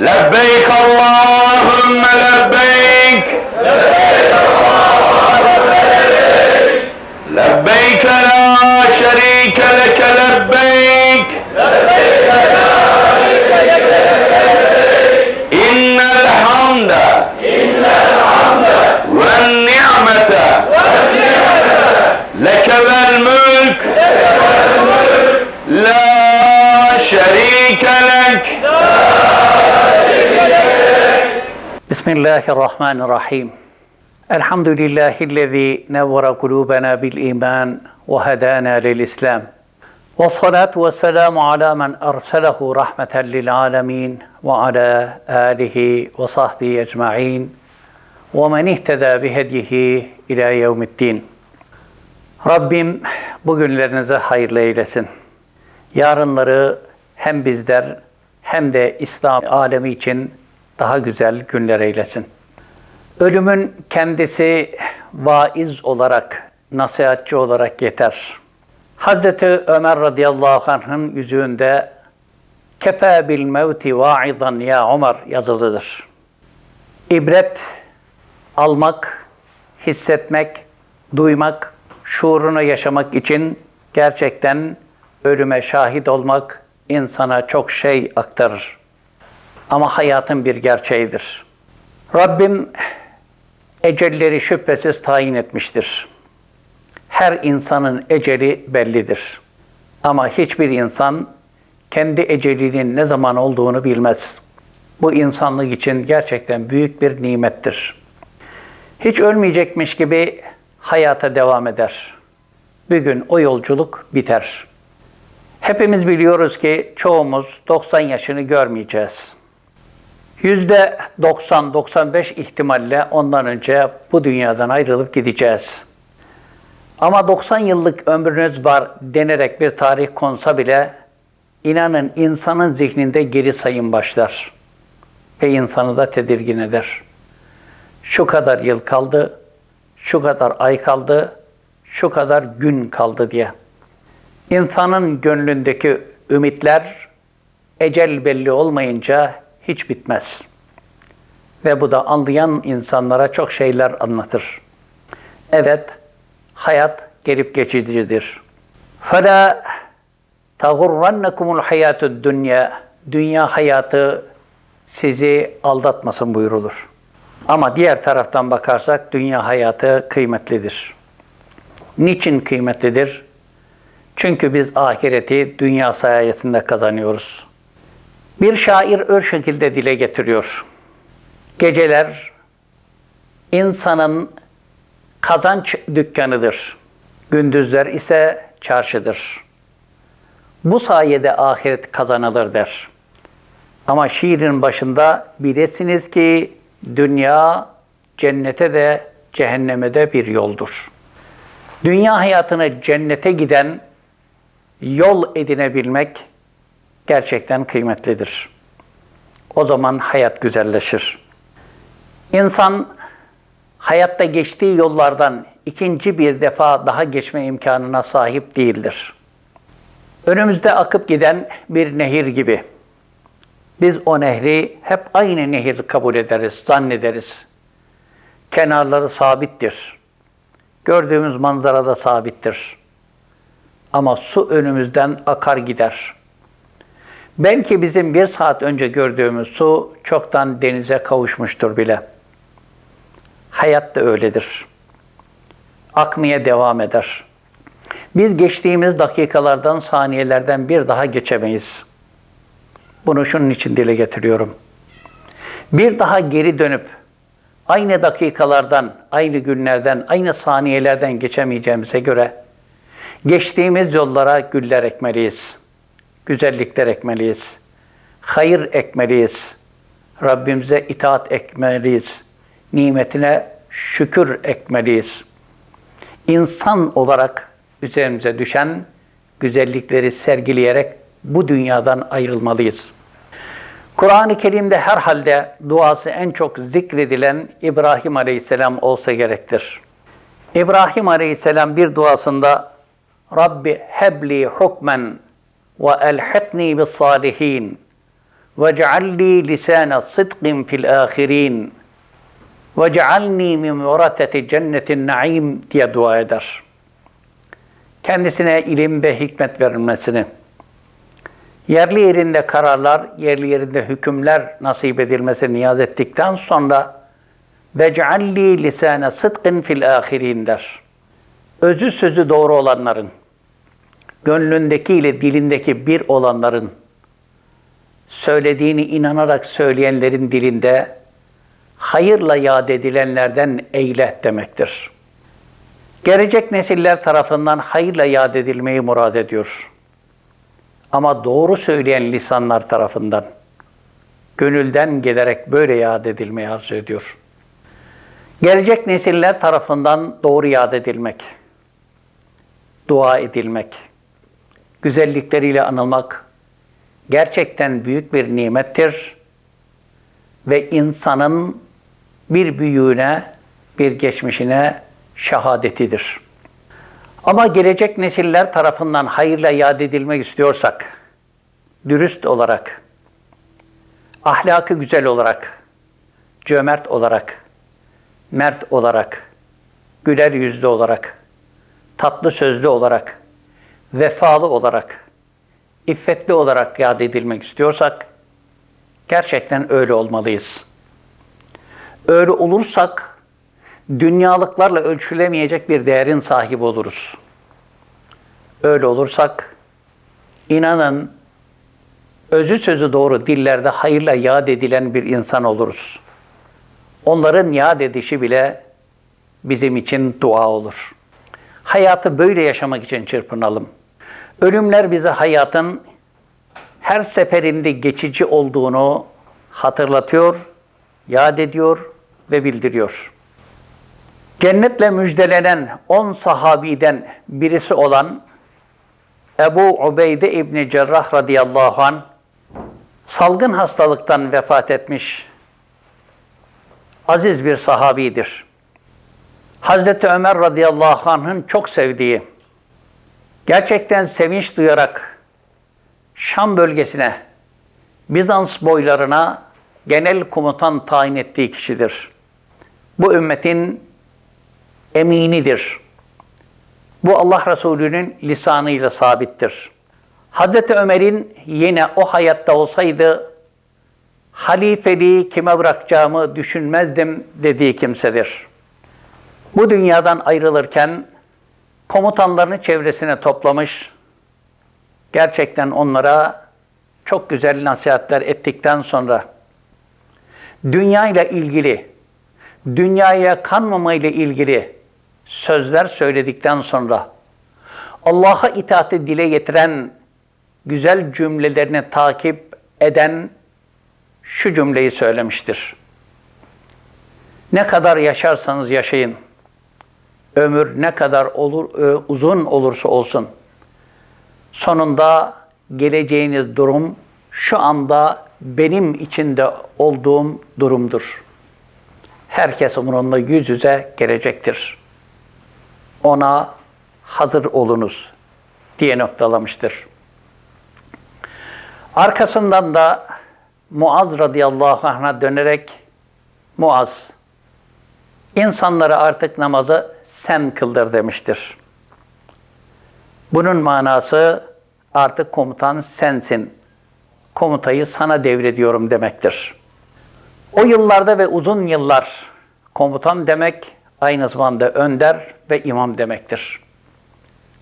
لبيك اللهم لبيك. لبيك لا شريك لك لبيك. إن الحمد والنعمة لك الملك. لك بسم الله الرحمن الرحيم الحمد لله الذي نور قلوبنا بالإيمان وهدانا للإسلام والصلاة والسلام على من أرسله رحمة للعالمين وعلى آله وصحبه أجمعين ومن اهتدى بهديه إلى يوم الدين Rabbim bugünlerinize hayırlı eylesin. Yarınları hem bizler hem de İslam alemi için daha güzel günler eylesin. Ölümün kendisi vaiz olarak, nasihatçı olarak yeter. Hazreti Ömer radıyallahu anh'ın yüzüğünde kefe bil mevti va'idan ya Ömer yazılıdır. İbret almak, hissetmek, duymak, şuurunu yaşamak için gerçekten ölüme şahit olmak insana çok şey aktarır. Ama hayatın bir gerçeğidir. Rabbim ecelleri şüphesiz tayin etmiştir. Her insanın eceli bellidir. Ama hiçbir insan kendi ecelinin ne zaman olduğunu bilmez. Bu insanlık için gerçekten büyük bir nimettir. Hiç ölmeyecekmiş gibi hayata devam eder. Bir gün o yolculuk biter. Hepimiz biliyoruz ki çoğumuz 90 yaşını görmeyeceğiz. Yüzde 90-95 ihtimalle ondan önce bu dünyadan ayrılıp gideceğiz. Ama 90 yıllık ömrünüz var denerek bir tarih konsa bile inanın insanın zihninde geri sayım başlar ve insanı da tedirgin eder. Şu kadar yıl kaldı, şu kadar ay kaldı, şu kadar gün kaldı diye. İnsanın gönlündeki ümitler ecel belli olmayınca hiç bitmez. Ve bu da anlayan insanlara çok şeyler anlatır. Evet, hayat gelip geçicidir. فَلَا تَغُرَّنَّكُمُ الْحَيَاتُ الدُّنْيَا Dünya hayatı sizi aldatmasın buyurulur. Ama diğer taraftan bakarsak dünya hayatı kıymetlidir. Niçin kıymetlidir? Çünkü biz ahireti dünya sayesinde kazanıyoruz. Bir şair öyle şekilde dile getiriyor. Geceler insanın kazanç dükkanıdır. Gündüzler ise çarşıdır. Bu sayede ahiret kazanılır der. Ama şiirin başında bilesiniz ki dünya cennete de cehenneme de bir yoldur. Dünya hayatını cennete giden yol edinebilmek gerçekten kıymetlidir. O zaman hayat güzelleşir. İnsan hayatta geçtiği yollardan ikinci bir defa daha geçme imkanına sahip değildir. Önümüzde akıp giden bir nehir gibi. Biz o nehri hep aynı nehir kabul ederiz, zannederiz. Kenarları sabittir. Gördüğümüz manzara da sabittir. Ama su önümüzden akar gider. Belki bizim bir saat önce gördüğümüz su çoktan denize kavuşmuştur bile. Hayat da öyledir. Akmaya devam eder. Biz geçtiğimiz dakikalardan, saniyelerden bir daha geçemeyiz. Bunu şunun için dile getiriyorum. Bir daha geri dönüp aynı dakikalardan, aynı günlerden, aynı saniyelerden geçemeyeceğimize göre geçtiğimiz yollara güller ekmeliyiz. Güzellikler ekmeliyiz. Hayır ekmeliyiz. Rabbimize itaat ekmeliyiz. Nimetine şükür ekmeliyiz. İnsan olarak üzerimize düşen güzellikleri sergileyerek bu dünyadan ayrılmalıyız. Kur'an-ı Kerim'de herhalde duası en çok zikredilen İbrahim Aleyhisselam olsa gerektir. İbrahim Aleyhisselam bir duasında Rabbi hebli hukmen ve elhikni bis salihin وَجَعَلْلِي لِسَانَ صِدْقٍ فِي الْآخِرِينَ وَجَعَلْنِي مِنْ وَرَثَةِ جَنَّةِ النَّعِيمِ diye dua eder. Kendisine ilim ve hikmet verilmesini, yerli yerinde kararlar, yerli yerinde hükümler nasip edilmesini niyaz ettikten sonra وَجَعَلْلِي لِسَانَ صِدْقٍ فِي الْآخِرِينَ der. Özü sözü doğru olanların, gönlündeki ile dilindeki bir olanların, söylediğini inanarak söyleyenlerin dilinde hayırla yad edilenlerden eyle demektir. Gelecek nesiller tarafından hayırla yad edilmeyi murad ediyor. Ama doğru söyleyen lisanlar tarafından gönülden gelerek böyle yad edilmeyi arzu ediyor. Gelecek nesiller tarafından doğru yad edilmek, dua edilmek, güzellikleriyle anılmak gerçekten büyük bir nimettir ve insanın bir büyüğüne, bir geçmişine şehadetidir. Ama gelecek nesiller tarafından hayırla yad edilmek istiyorsak, dürüst olarak, ahlakı güzel olarak, cömert olarak, mert olarak, güler yüzlü olarak, tatlı sözlü olarak, vefalı olarak, iffetli olarak yad edilmek istiyorsak, gerçekten öyle olmalıyız. Öyle olursak, dünyalıklarla ölçülemeyecek bir değerin sahibi oluruz. Öyle olursak, inanın, özü sözü doğru dillerde hayırla yad edilen bir insan oluruz. Onların yad edişi bile bizim için dua olur. Hayatı böyle yaşamak için çırpınalım. Ölümler bize hayatın her seferinde geçici olduğunu hatırlatıyor, yad ediyor ve bildiriyor. Cennetle müjdelenen 10 sahabiden birisi olan Ebu Ubeyde İbni Cerrah radıyallahu an salgın hastalıktan vefat etmiş aziz bir sahabidir. Hazreti Ömer radıyallahu anh'ın çok sevdiği, gerçekten sevinç duyarak Şam bölgesine, Bizans boylarına genel komutan tayin ettiği kişidir. Bu ümmetin eminidir. Bu Allah Resulü'nün lisanıyla sabittir. Hazreti Ömer'in yine o hayatta olsaydı halifeliği kime bırakacağımı düşünmezdim dediği kimsedir. Bu dünyadan ayrılırken komutanlarını çevresine toplamış, gerçekten onlara çok güzel nasihatler ettikten sonra dünya ile ilgili, dünyaya kanmama ile ilgili sözler söyledikten sonra Allah'a itaati dile getiren güzel cümlelerini takip eden şu cümleyi söylemiştir. Ne kadar yaşarsanız yaşayın. Ömür ne kadar olur uzun olursa olsun sonunda geleceğiniz durum şu anda benim içinde olduğum durumdur. Herkes onunla yüz yüze gelecektir. Ona hazır olunuz diye noktalamıştır. Arkasından da Muaz radıyallahu anh'a dönerek Muaz, insanlara artık namazı sen kıldır demiştir. Bunun manası artık komutan sensin. Komutayı sana devrediyorum demektir. O yıllarda ve uzun yıllar komutan demek aynı zamanda önder ve imam demektir.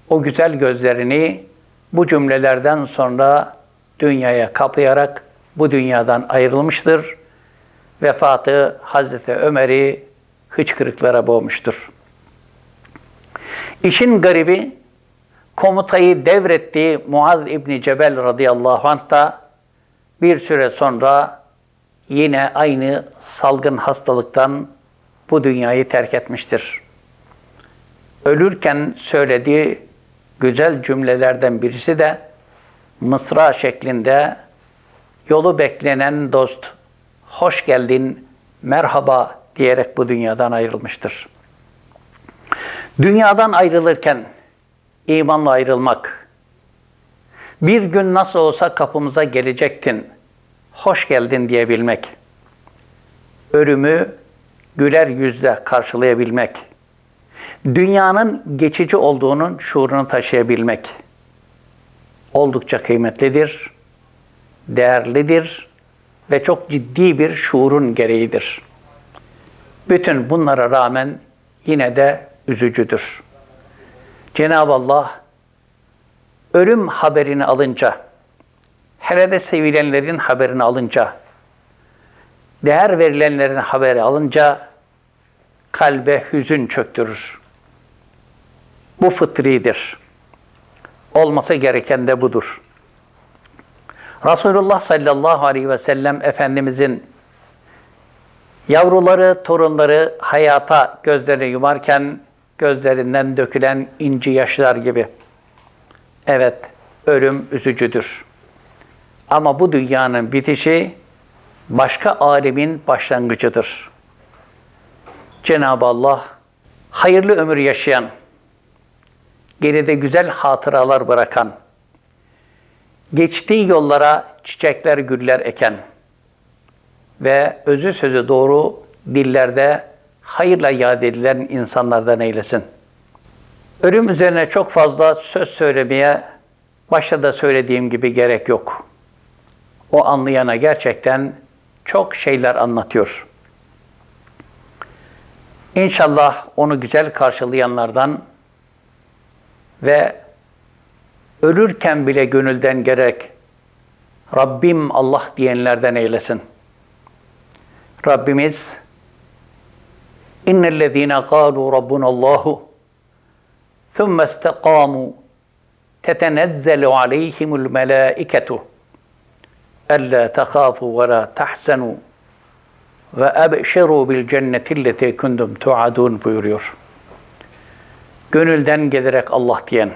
O güzel gözlerini bu cümlelerden sonra dünyaya kapayarak bu dünyadan ayrılmıştır. Vefatı Hazreti Ömer'i hıçkırıklara boğmuştur. İşin garibi komutayı devrettiği Muaz İbni Cebel radıyallahu anh da bir süre sonra yine aynı salgın hastalıktan bu dünyayı terk etmiştir. Ölürken söylediği güzel cümlelerden birisi de mısra şeklinde yolu beklenen dost, hoş geldin, merhaba diyerek bu dünyadan ayrılmıştır. Dünyadan ayrılırken imanla ayrılmak, bir gün nasıl olsa kapımıza gelecektin, hoş geldin diyebilmek, ölümü güler yüzle karşılayabilmek, dünyanın geçici olduğunun şuurunu taşıyabilmek oldukça kıymetlidir, değerlidir ve çok ciddi bir şuurun gereğidir. Bütün bunlara rağmen yine de üzücüdür. Cenab-ı Allah ölüm haberini alınca, hele de sevilenlerin haberini alınca, değer verilenlerin haberi alınca kalbe hüzün çöktürür. Bu fıtridir. Olması gereken de budur. Resulullah sallallahu aleyhi ve sellem Efendimizin yavruları, torunları hayata gözlerini yumarken gözlerinden dökülen inci yaşlar gibi. Evet, ölüm üzücüdür. Ama bu dünyanın bitişi başka alemin başlangıcıdır. Cenab-ı Allah hayırlı ömür yaşayan, geride güzel hatıralar bırakan, geçtiği yollara çiçekler, güller eken ve özü sözü doğru dillerde hayırla yad edilen insanlardan eylesin. Ölüm üzerine çok fazla söz söylemeye başta da söylediğim gibi gerek yok. O anlayana gerçekten çok şeyler anlatıyor. İnşallah onu güzel karşılayanlardan ve ölürken bile gönülden gerek Rabbim Allah diyenlerden eylesin. Rabbimiz İnnellezîne kâlû rabbunallâhu ثُمَّ اسْتَقَامُوا تَتَنَزَّلُ عَلَيْهِمُ الْمَلَائِكَةُ أَلَّا تَخَافُوا وَلَا تَحْزَنُوا وَأَبْشِرُوا بِالْجَنَّةِ الَّتِي كُنْتُمْ تُعَدُونَ buyuruyor. Gönülden gelerek Allah diyen,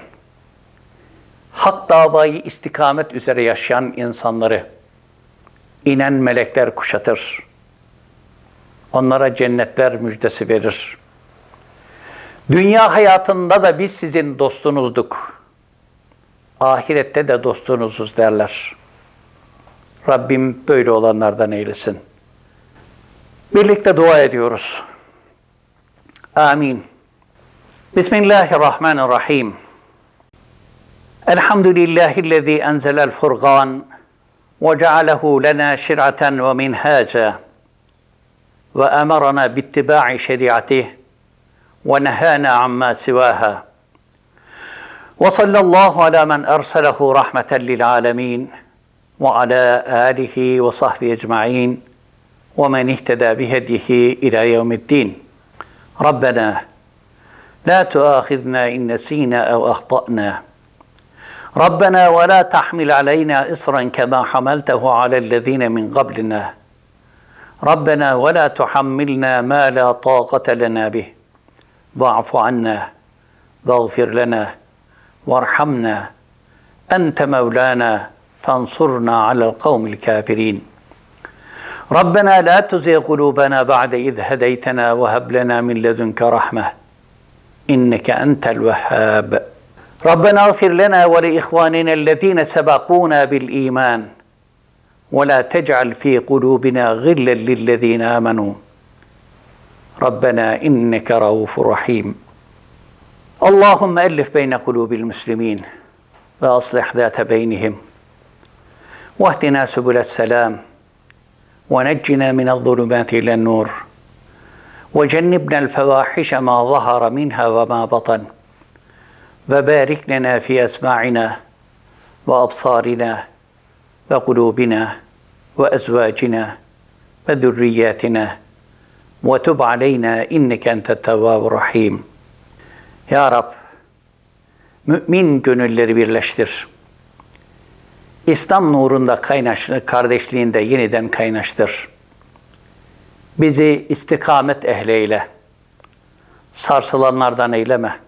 hak davayı istikamet üzere yaşayan insanları inen melekler kuşatır. Onlara cennetler müjdesi verir. Dünya hayatında da biz sizin dostunuzduk. Ahirette de dostunuzuz derler. Rabbim böyle olanlardan eylesin. Birlikte dua ediyoruz. Amin. Bismillahirrahmanirrahim. Elhamdülillahi'llezî enzelel furgan ve cealehu lena şir'aten ve minhaca وأمرنا باتباع شريعته ونهانا عما سواها. وصلى الله على من أرسله رحمة للعالمين وعلى آله وصحبه أجمعين ومن اهتدى بهديه إلى يوم الدين. ربنا لا تؤاخذنا إن نسينا أو أخطأنا. ربنا ولا تحمل علينا اصرا كما حملته على الذين من قبلنا. ربنا ولا تحملنا ما لا طاقة لنا به. واعف عنا واغفر لنا وارحمنا. أنت مولانا فانصرنا على القوم الكافرين. ربنا لا تزغ قلوبنا بعد إذ هديتنا وهب لنا من لدنك رحمة. إنك أنت الوهاب. ربنا اغفر لنا ولإخواننا الذين سبقونا بالإيمان. ولا تجعل في قلوبنا غلا للذين آمنوا. ربنا إنك رؤوف رحيم. اللهم ألف بين قلوب المسلمين وأصلح ذات بينهم. واهدنا سبل السلام. ونجنا من الظلمات إلى النور. وجنبنا الفواحش ما ظهر منها وما بطن. وبارك لنا في أسماعنا وأبصارنا وقلوبنا وازواجنا وذرياتنا وتب علينا انك انت التواب الرحيم Ya Rab, mümin gönülleri birleştir. İslam nurunda kaynaş, kardeşliğinde yeniden kaynaştır. Bizi istikamet ehleyle, sarsılanlardan eyleme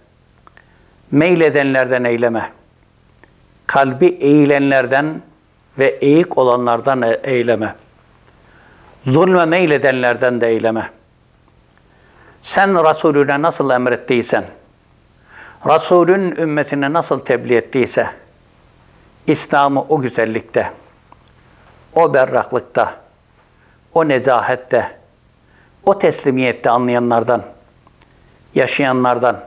meyledenlerden eyleme. Kalbi eğilenlerden ve eğik olanlardan e- eyleme. Zulme meyledenlerden de eyleme. Sen Resulüne nasıl emrettiysen, Resulün ümmetine nasıl tebliğ ettiyse, İslam'ı o güzellikte, o berraklıkta, o nezahette, o teslimiyette anlayanlardan, yaşayanlardan,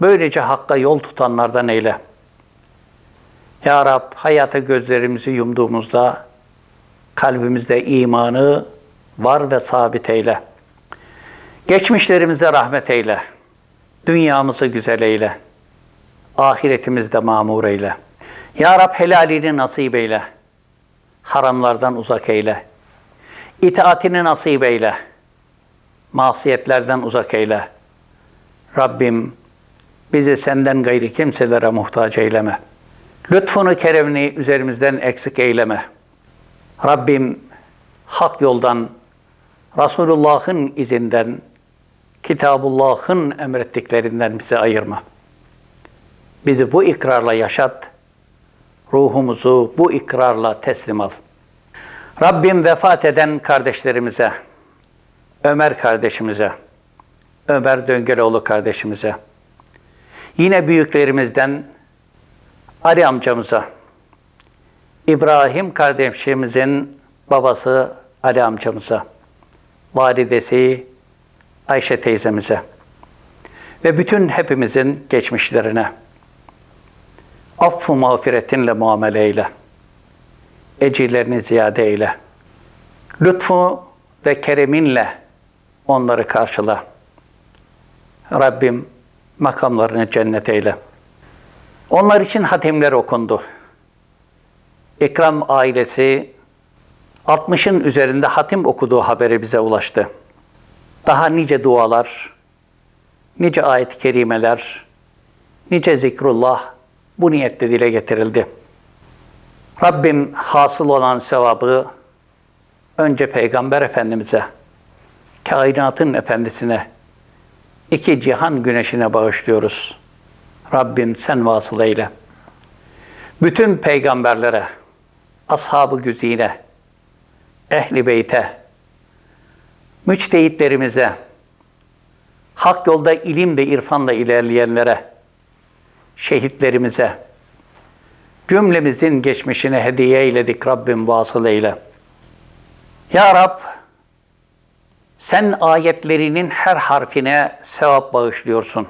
böylece hakka yol tutanlardan eyle. Ya Rab hayata gözlerimizi yumduğumuzda kalbimizde imanı var ve sabit eyle. Geçmişlerimize rahmet eyle. Dünyamızı güzel eyle. Ahiretimizde mamur eyle. Ya Rab helalini nasip eyle. Haramlardan uzak eyle. İtaatini nasip eyle. Masiyetlerden uzak eyle. Rabbim bizi senden gayri kimselere muhtaç eyleme. Lütfunu, keremini üzerimizden eksik eyleme. Rabbim hak yoldan, Resulullah'ın izinden, Kitabullah'ın emrettiklerinden bizi ayırma. Bizi bu ikrarla yaşat, ruhumuzu bu ikrarla teslim al. Rabbim vefat eden kardeşlerimize, Ömer kardeşimize, Ömer Döngeloğlu kardeşimize, yine büyüklerimizden Ali amcamıza, İbrahim kardeşimizin babası Ali amcamıza, validesi Ayşe teyzemize ve bütün hepimizin geçmişlerine affu mağfiretinle muamele eyle. Ecirlerini ziyade eyle. Lütfu ve kereminle onları karşıla. Rabbim makamlarını cennet eyle. Onlar için hatimler okundu. İkram ailesi 60'ın üzerinde hatim okuduğu haberi bize ulaştı. Daha nice dualar, nice ayet-i kerimeler, nice zikrullah bu niyetle dile getirildi. Rabbim hasıl olan sevabı önce Peygamber Efendimiz'e, kainatın efendisine, iki cihan güneşine bağışlıyoruz. Rabbim sen vasıl eyle. Bütün peygamberlere, ashab-ı güzine, ehli beyte, müçtehitlerimize, hak yolda ilim ve irfanla ilerleyenlere, şehitlerimize, cümlemizin geçmişine hediye eyledik Rabbim vasıl eyle. Ya Rab, sen ayetlerinin her harfine sevap bağışlıyorsun.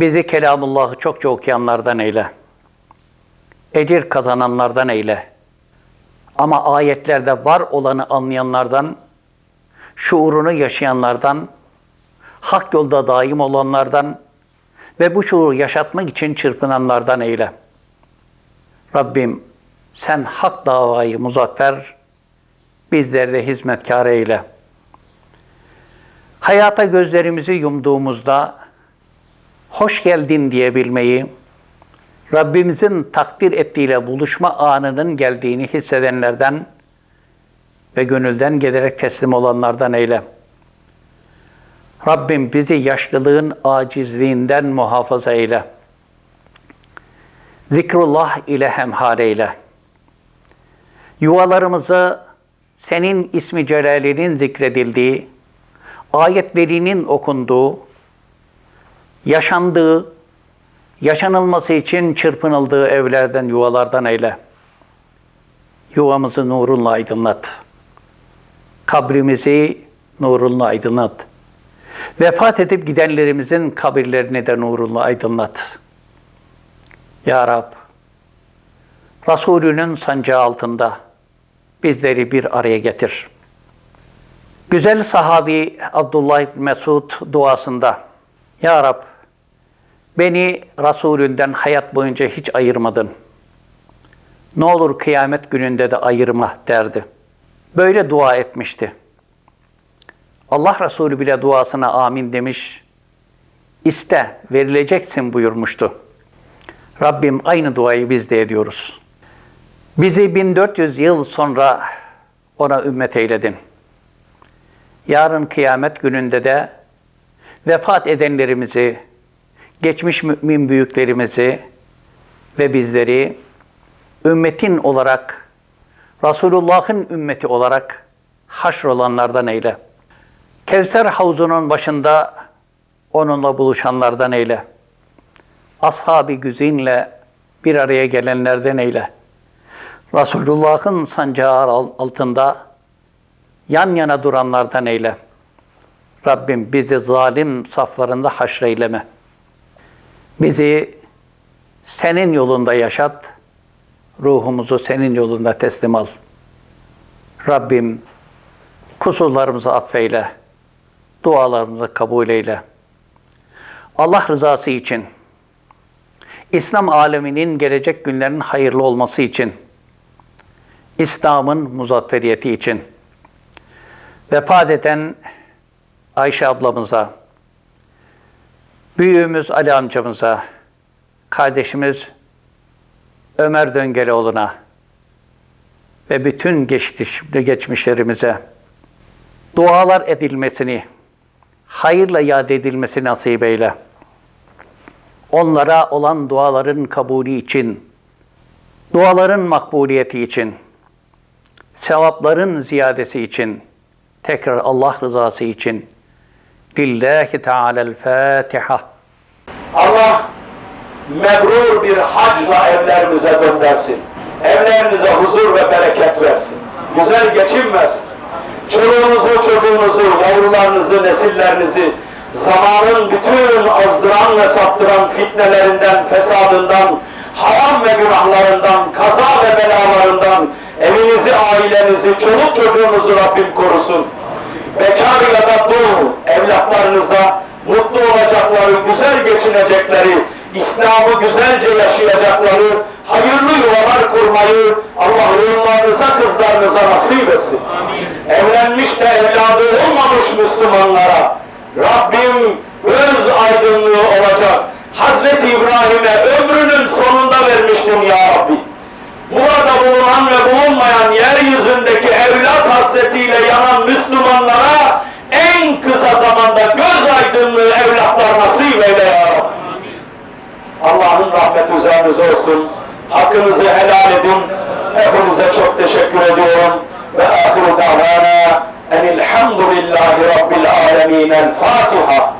Bizi Kelamullah'ı çokça okuyanlardan eyle. Ecir kazananlardan eyle. Ama ayetlerde var olanı anlayanlardan, şuurunu yaşayanlardan, hak yolda daim olanlardan ve bu şuuru yaşatmak için çırpınanlardan eyle. Rabbim sen hak davayı muzaffer, bizleri de hizmetkar eyle. Hayata gözlerimizi yumduğumuzda hoş geldin diyebilmeyi, Rabbimizin takdir ettiğiyle buluşma anının geldiğini hissedenlerden ve gönülden gelerek teslim olanlardan eyle. Rabbim bizi yaşlılığın acizliğinden muhafaza eyle. Zikrullah ile hemhal eyle. Yuvalarımızı senin ismi celalinin zikredildiği, ayetlerinin okunduğu, yaşandığı, yaşanılması için çırpınıldığı evlerden, yuvalardan eyle. Yuvamızı nurunla aydınlat. Kabrimizi nurunla aydınlat. Vefat edip gidenlerimizin kabirlerini de nurunla aydınlat. Ya Rab, Resulünün sancağı altında bizleri bir araya getir. Güzel sahabi Abdullah İbni Mesud duasında Ya Rab, beni Resulünden hayat boyunca hiç ayırmadın. Ne olur kıyamet gününde de ayırma derdi. Böyle dua etmişti. Allah Resulü bile duasına amin demiş. İste, verileceksin buyurmuştu. Rabbim aynı duayı biz de ediyoruz. Bizi 1400 yıl sonra ona ümmet eyledin. Yarın kıyamet gününde de vefat edenlerimizi, geçmiş mümin büyüklerimizi ve bizleri ümmetin olarak, Resulullah'ın ümmeti olarak haşrolanlardan eyle. Kevser havzunun başında onunla buluşanlardan eyle. Ashab-ı güzinle bir araya gelenlerden eyle. Resulullah'ın sancağı al- altında yan yana duranlardan eyle. Rabbim bizi zalim saflarında haşreyleme. Bizi senin yolunda yaşat, ruhumuzu senin yolunda teslim al. Rabbim kusurlarımızı affeyle, dualarımızı kabul eyle. Allah rızası için, İslam aleminin gelecek günlerin hayırlı olması için, İslam'ın muzafferiyeti için, vefat eden Ayşe ablamıza, büyüğümüz Ali amcamıza, kardeşimiz Ömer Döngelioğlu'na ve bütün geçmiş, geçmişlerimize dualar edilmesini, hayırla yad edilmesini nasip eyle. Onlara olan duaların kabulü için, duaların makbuliyeti için, sevapların ziyadesi için, tekrar Allah rızası için, Lillahi Teala'l-Fatiha. Allah mebrur bir hacla evlerimize göndersin. Evlerinize huzur ve bereket versin. Güzel geçim versin. Çoluğunuzu, çocuğunuzu, yavrularınızı, nesillerinizi zamanın bütün azdıran ve saptıran fitnelerinden, fesadından, haram ve günahlarından, kaza ve belalarından evinizi, ailenizi, çoluk çocuğunuzu Rabbim korusun bekar ya da dul evlatlarınıza mutlu olacakları, güzel geçinecekleri, İslam'ı güzelce yaşayacakları, hayırlı yuvalar kurmayı Allah oğullarınıza, kızlarınıza nasip etsin. Evlenmiş de evladı olmamış Müslümanlara Rabbim göz aydınlığı olacak. Hazreti İbrahim'e ömrünün sonunda vermiştin ya Rabbi. Burada bulunan ve bulunmayan yeryüzündeki evlat hasretiyle yanan Müslümanlara en kısa zamanda göz aydınlığı evlatlar nasip eyle. Allah'ın rahmeti üzerinize olsun. Hakkınızı helal edin. Hepinize çok teşekkür ediyorum. Ve ahiru davana enilhamdülillahi rabbil alemin. El Fatiha.